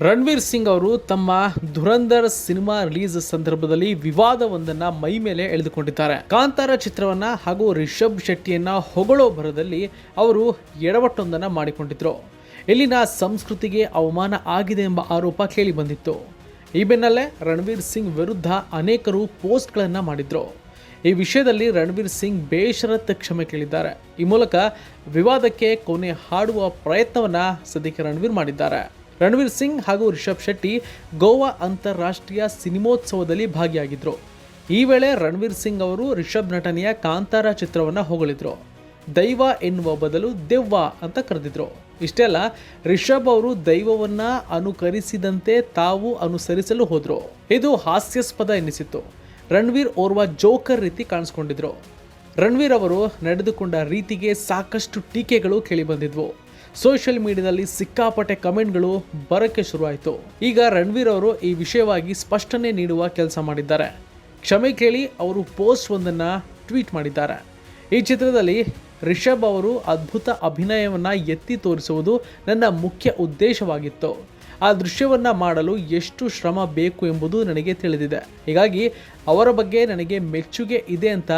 ರಣವೀರ್ ಸಿಂಗ್ ಅವರು ತಮ್ಮ ಧುರಂಧರ್ cinema release ಸಂದರ್ಭದಲ್ಲಿ ವಿವಾದವೊಂದನ್ನ ಮೈ ಮೇಲೆ ಎಳೆದುಕೊಂಡಿದ್ದಾರೆ. ಕಾಂತಾರ ಚಿತ್ರವನ್ನ ಹಾಗೂ ರಿಷಬ್ ಶೆಟ್ಟಿಯನ್ನ ಹೊಗಳೋ ಭರದಲ್ಲಿ ಅವರು ಎಡವಟ್ಟೊಂದನ್ನು ಮಾಡಿಕೊಂಡಿದ್ರು. ಇಲ್ಲಿನ ಸಂಸ್ಕೃತಿಗೆ ಅವಮಾನ ಆಗಿದೆ ಎಂಬ ಆರೋಪ ಕೇಳಿ ಬಂದಿತ್ತು. ಈ ಬೆನ್ನಲ್ಲೇ ರಣವೀರ್ ಸಿಂಗ್ ವಿರುದ್ಧ ಅನೇಕರು ಪೋಸ್ಟ್ಗಳನ್ನು ಮಾಡಿದ್ರು. ಈ ವಿಷಯದಲ್ಲಿ ರಣವೀರ್ ಸಿಂಗ್ ಬೇಷರತ್ ಕ್ಷಮೆ ಕೇಳಿದ್ದಾರೆ. ಈ ಮೂಲಕ ವಿವಾದಕ್ಕೆ ಕೊನೆ ಹಾಡುವ ಪ್ರಯತ್ನವನ್ನ ಸದ್ಯಕ್ಕೆ ರಣವೀರ್ ಮಾಡಿದ್ದಾರೆ. ರಣವೀರ್ ಸಿಂಗ್ ಹಾಗೂ ರಿಷಬ್ ಶೆಟ್ಟಿ ಗೋವಾ ಅಂತಾರಾಷ್ಟ್ರೀಯ ಸಿನಿಮೋತ್ಸವದಲ್ಲಿ ಭಾಗಿಯಾಗಿದ್ದರು ಈ ವೇಳೆ ರಣವೀರ್ ಸಿಂಗ್ ಅವರು ರಿಷಬ್ ನಟನೆಯ ಕಾಂತಾರ ಚಿತ್ರವನ್ನು ಹೊಗಳಿದ್ರು. ದೈವ ಎನ್ನುವ ಬದಲು ದೆವ್ವ ಅಂತ ಕರೆದಿದ್ರು. ಇಷ್ಟೇ ಅಲ್ಲ, ರಿಷಬ್ ಅವರು ದೈವವನ್ನ ಅನುಕರಿಸಿದಂತೆ ತಾವು ಅನುಸರಿಸಲು ಹೋದರು. ಇದು ಹಾಸ್ಯಾಸ್ಪದ ಎನ್ನಿಸಿತ್ತು ರಣವೀರ್ ಓರ್ವ ಜೋಕರ್ ರೀತಿ ಕಾಣಿಸ್ಕೊಂಡಿದ್ರು. ರಣವೀರ್ ಅವರು ನಡೆದುಕೊಂಡ ರೀತಿಗೆ ಸಾಕಷ್ಟು ಟೀಕೆಗಳು ಕೇಳಿಬಂದಿದ್ವು ಸೋಷಿಯಲ್ ಮೀಡಿಯಾದಲ್ಲಿ ಸಿಕ್ಕಾಪಟ್ಟೆ ಕಮೆಂಟ್ಗಳು ಬರೋಕ್ಕೆ ಶುರುವಾಯಿತು. ಈಗ ರಣವೀರ್ ಅವರು ಈ ವಿಷಯವಾಗಿ ಸ್ಪಷ್ಟನೆ ನೀಡುವ ಕೆಲಸ ಮಾಡಿದ್ದಾರೆ. ಕ್ಷಮೆ ಕೇಳಿ ಅವರು ಪೋಸ್ಟ್ ಒಂದನ್ನು ಟ್ವೀಟ್ ಮಾಡಿದ್ದಾರೆ. ಈ ಚಿತ್ರದಲ್ಲಿ ರಿಷಬ್ ಅವರು ಅದ್ಭುತ ಅಭಿನಯವನ್ನು ಎತ್ತಿ ತೋರಿಸುವುದು ನನ್ನ ಮುಖ್ಯ ಉದ್ದೇಶವಾಗಿತ್ತು. ಆ ದೃಶ್ಯವನ್ನು ಮಾಡಲು ಎಷ್ಟು ಶ್ರಮ ಬೇಕು ಎಂಬುದು ನನಗೆ ತಿಳಿದಿದೆ. ಹೀಗಾಗಿ ಅವರ ಬಗ್ಗೆ ನನಗೆ ಮೆಚ್ಚುಗೆ ಇದೆ ಅಂತ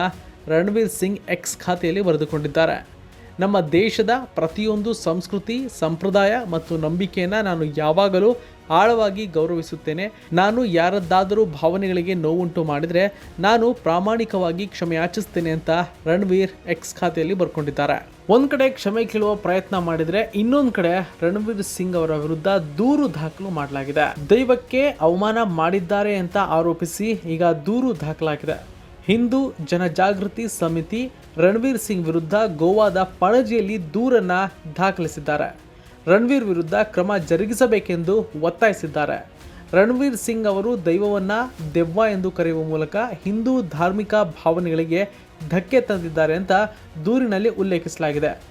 ರಣವೀರ್ ಸಿಂಗ್ ಎಕ್ಸ್ ಖಾತೆಯಲ್ಲಿ ಬರೆದುಕೊಂಡಿದ್ದಾರೆ. ನಮ್ಮ ದೇಶದ ಪ್ರತಿಯೊಂದು ಸಂಸ್ಕೃತಿ, ಸಂಪ್ರದಾಯ ಮತ್ತು ನಂಬಿಕೆಯನ್ನು ನಾನು ಯಾವಾಗಲೂ ಆಳವಾಗಿ ಗೌರವಿಸುತ್ತೇನೆ. ನಾನು ಯಾರದ್ದಾದರೂ ಭಾವನೆಗಳಿಗೆ ನೋವುಂಟು ಮಾಡಿದರೆ ನಾನು ಪ್ರಾಮಾಣಿಕವಾಗಿ ಕ್ಷಮೆ ಯಾಚಿಸ್ತೇನೆ ಅಂತ ರಣವೀರ್ ಎಕ್ಸ್ ಖಾತೆಯಲ್ಲಿ ಬರ್ಕೊಂಡಿದ್ದಾರೆ. ಒಂದು ಕಡೆ ಕ್ಷಮೆ ಕೇಳುವ ಪ್ರಯತ್ನ ಮಾಡಿದರೆ ಇನ್ನೊಂದು ಕಡೆ ರಣವೀರ್ ಸಿಂಗ್ ಅವರ ವಿರುದ್ಧ ದೂರು ದಾಖಲು ಮಾಡಲಾಗಿದೆ. ದೈವಕ್ಕೆ ಅವಮಾನ ಮಾಡಿದ್ದಾರೆ ಅಂತ ಆರೋಪಿಸಿ ಈಗ ದೂರು ದಾಖಲಾಗಿದೆ. ಹಿಂದೂ ಜನಜಾಗೃತಿ ಸಮಿತಿ ರಣವೀರ್ ಸಿಂಗ್ ವಿರುದ್ಧ ಗೋವಾದ ಪಣಜಿಯಲ್ಲಿ ದೂರನ್ನ ದಾಖಲಿಸಿದ್ದಾರೆ. ರಣವೀರ್ ವಿರುದ್ಧ ಕ್ರಮ ಜರುಗಿಸಬೇಕೆಂದು ಒತ್ತಾಯಿಸಿದ್ದಾರೆ. ರಣವೀರ್ ಸಿಂಗ್ ಅವರು ದೈವವನ್ನ ದೆವ್ವ ಎಂದು ಕರೆಯುವ ಮೂಲಕ ಹಿಂದೂ ಧಾರ್ಮಿಕ ಭಾವನೆಗಳಿಗೆ ಧಕ್ಕೆ ತಂದಿದ್ದಾರೆ ಅಂತ ದೂರಿನಲ್ಲಿ ಉಲ್ಲೇಖಿಸಲಾಗಿದೆ.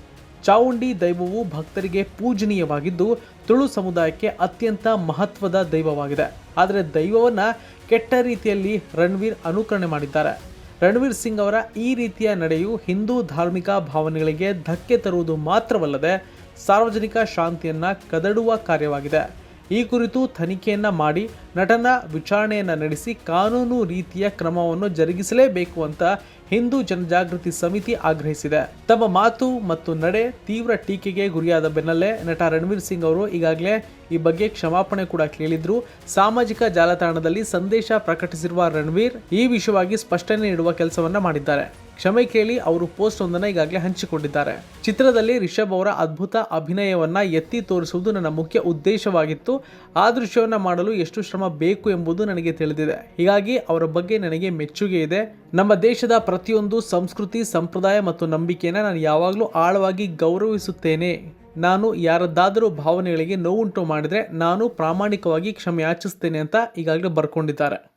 ಚಾವುಂಡಿ ದೈವವು ಭಕ್ತರಿಗೆ ಪೂಜನೀಯವಾಗಿದ್ದು, ತುಳು ಸಮುದಾಯಕ್ಕೆ ಅತ್ಯಂತ ಮಹತ್ವದ ದೈವವಾಗಿದೆ. ಆದರೆ ದೈವವನ್ನು ಕೆಟ್ಟ ರೀತಿಯಲ್ಲಿ ರಣವೀರ್ ಅನುಕರಣೆ ಮಾಡಿದ್ದಾರೆ. ರಣವೀರ್ ಸಿಂಗ್ ಅವರ ಈ ರೀತಿಯ ನಡೆಯು ಹಿಂದೂ ಧಾರ್ಮಿಕ ಭಾವನೆಗಳಿಗೆ ಧಕ್ಕೆ ತರುವುದು ಮಾತ್ರವಲ್ಲದೆ ಸಾರ್ವಜನಿಕ ಶಾಂತಿಯನ್ನು ಕದಡುವ ಕಾರ್ಯವಾಗಿದೆ. ಈ ಕುರಿತು ತನಿಖೆಯನ್ನ ಮಾಡಿ ನಟನ ವಿಚಾರಣೆಯನ್ನು ನಡೆಸಿ ಕಾನೂನು ರೀತಿಯ ಕ್ರಮವನ್ನು ಜರುಗಿಸಲೇಬೇಕು ಅಂತ ಹಿಂದೂ ಜನಜಾಗೃತಿ ಸಮಿತಿ ಆಗ್ರಹಿಸಿದೆ. ತಮ್ಮ ಮಾತು ಮತ್ತು ನಡೆ ತೀವ್ರ ಟೀಕೆಗೆ ಗುರಿಯಾದ ಬೆನ್ನಲ್ಲೇ ನಟ ರಣವೀರ್ ಸಿಂಗ್ ಅವರು ಈಗಾಗಲೇ ಈ ಬಗ್ಗೆ ಕ್ಷಮಾಪಣೆ ಕೂಡ ಕೇಳಿದ್ರು. ಸಾಮಾಜಿಕ ಜಾಲತಾಣದಲ್ಲಿ ಸಂದೇಶ ಪ್ರಕಟಿಸಿರುವ ರಣವೀರ್ ಈ ವಿಷಯವಾಗಿ ಸ್ಪಷ್ಟನೆ ನೀಡುವ ಕೆಲಸವನ್ನ ಮಾಡಿದ್ದಾರೆ. ಕ್ಷಮೆ ಕೇಳಿ ಅವರು ಪೋಸ್ಟ್ ಒಂದನ್ನು ಈಗಾಗಲೇ ಹಂಚಿಕೊಂಡಿದ್ದಾರೆ. ಚಿತ್ರದಲ್ಲಿ ರಿಷಬ್ ಅವರ ಅದ್ಭುತ ಅಭಿನಯವನ್ನ ಎತ್ತಿ ತೋರಿಸುವುದು ನನ್ನ ಮುಖ್ಯ ಉದ್ದೇಶವಾಗಿತ್ತು. ಆ ದೃಶ್ಯವನ್ನ ಮಾಡಲು ಎಷ್ಟು ಶ್ರಮ ಬೇಕು ಎಂಬುದು ನನಗೆ ತಿಳಿದಿದೆ. ಹೀಗಾಗಿ ಅವರ ಬಗ್ಗೆ ನನಗೆ ಮೆಚ್ಚುಗೆ ಇದೆ. ನಮ್ಮ ದೇಶದ ಪ್ರತಿಯೊಂದು ಸಂಸ್ಕೃತಿ, ಸಂಪ್ರದಾಯ ಮತ್ತು ನಂಬಿಕೆಯನ್ನು ನಾನು ಯಾವಾಗಲೂ ಆಳವಾಗಿ ಗೌರವಿಸುತ್ತೇನೆ. ನಾನು ಯಾರದ್ದಾದರೂ ಭಾವನೆಗಳಿಗೆ ನೋವುಂಟು ಮಾಡಿದರೆ ನಾನು ಪ್ರಾಮಾಣಿಕವಾಗಿ ಕ್ಷಮೆ ಯಾಚಿಸ್ತೇನೆ ಅಂತ ಈಗಾಗಲೇ ಬರ್ಕೊಂಡಿದ್ದಾರೆ.